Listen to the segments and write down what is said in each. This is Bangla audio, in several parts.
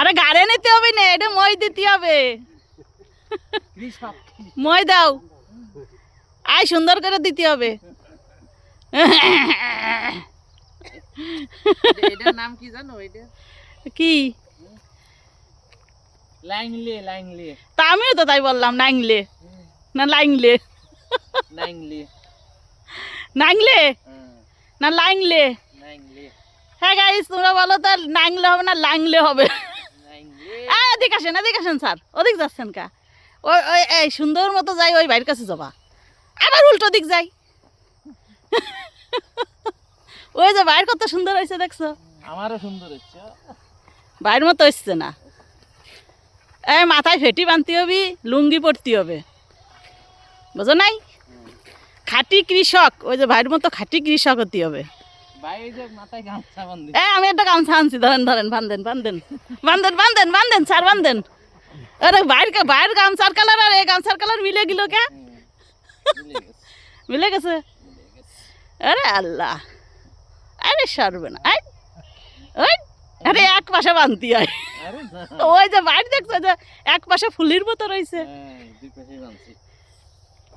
আরে গাড়ি নিতে হবে না এটা মই দিতে হবে। মই দাও। আয় সুন্দর করে দিতে হবে। এটার নাম কি জানো এটা? কি? লাইংলে লাইংলে। তা আমিও তো তাই বললাম নাইংলে। না লাইংলে। নাইংলে। হ্যাঁ, না লাইংলে। হ্যাঁ গাইস তোমরা বলো তো নাইংলে হবে না লাইংলে হবে? এদিক আসেন এদিক আসেন স্যার ওদিক যাচ্ছেন কা? ওই ওই এই সুন্দর মতো যাই ওই বাইরের কাছে যাবা। আবার উল্টো দিক যাই। ওই যে বাইর কত সুন্দর হয়েছে দেখছ? আমারও সুন্দর হচ্ছে বাইরের মতো হচ্ছে না। এই মাথায় ফেটি বানতে হবে লুঙ্গি পরতে হবে। বুঝো নাই? খাঁটি কৃষক ওই যে ভাইয়ের মতো খাঁটি কৃষক হতে হবে। যে আমি একটা গামছা আনছি ধরেন ধরেন বান্ধেন বান্ধেন। বান্ধেন বান্ধেন বান্ধেন স্যার বান্ধেন। আরে বাইরের কা- বাইরের গামছার কালার আর এই গামছার কালার মিলে গেল কে? মিলে গেছে। আরে আল্লাহ। আরে সরবে না আই ওই আরে এক পাশে বানতি না। ওই যে বাইরে দেখছ যে এক পাশে ফুলির মতো রয়েছে।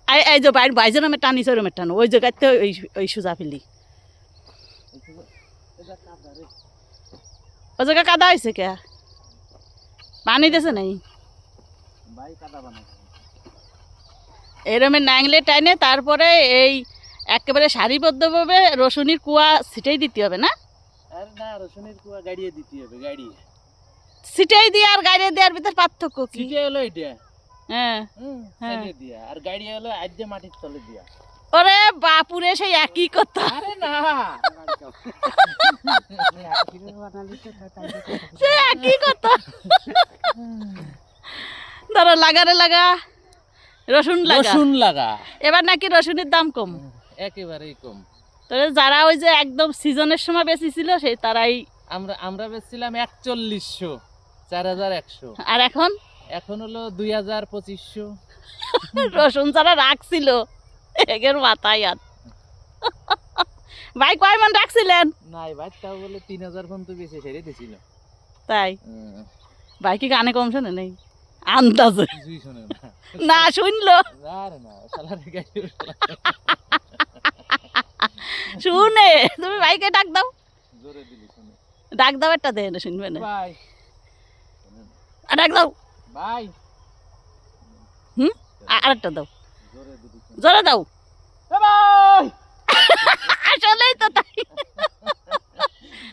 হ্যাঁ, এই যে বাইরে বাইরে নামে টানি চরমে টানো। ওই জায়গাতে ওই ওই সুজা ফেলি। ওই জায়গা কাদা হয়েছে কে? পানি দিছে নাই? এরমে নাংলে টাইনে তারপরে এই একেবারে সারিবদ্ধভাবে রসুনির কুয়া ছিটাই দিতে হবে না? আরে না রসুনের কুয়া গাড়িয়ে দিতে হবে গাড়িয়ে। ছিটাই দিয়ে আর গাড়ি দেওয়ার ভিতর পার্থক্য কি? হলো এটা হ্যাঁ হ্যাঁ। দিয়া। আর গাড়ি হলো আজকে মাটির তলে দিয়া। ওরে বাপুরে সেই একই কথা। আরে না। সে একই কথা। ধরো লাগারে লাগা রসুন লাগা। রসুন লাগা। এবার নাকি রসুনের দাম কম। একেবারেই কম। তবে যারা ওই যে একদম সিজনের সময় বেশি ছিল সেই তারাই আমরা আমরা বেচছিলাম একচল্লিশশো চার হাজার একশো। আর এখন? এখন হলো দুই হাজার পঁচিশশো। রসুন যারা রাখছিল এগের মাথায় আর ভাই কয় মন রাখছিলেন? নাই বাচ্চাও বলে তিন হাজার তো বেশি সেরে দিছিল। তাই? ভাই কি গানে কম শোনে নেই? আন্দাজে। না। শুনলো? শুনে তুমি ভাইকে ডাক দাও। জোরে দিলি শোনে। ডাক দাও একটা দেয় না শুনবে না। ভাই। ডাক দাও। ভাই। হুম? আর আরেকটা দাও। জোরে দাও। ভাই আসলেই তো তাই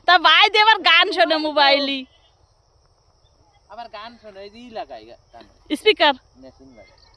তা ভাই দিয়ে আবার গান শোনে মোবাইলই আবার গান শোনে এই লাগাই গান স্পিকার মেশিন লাগাই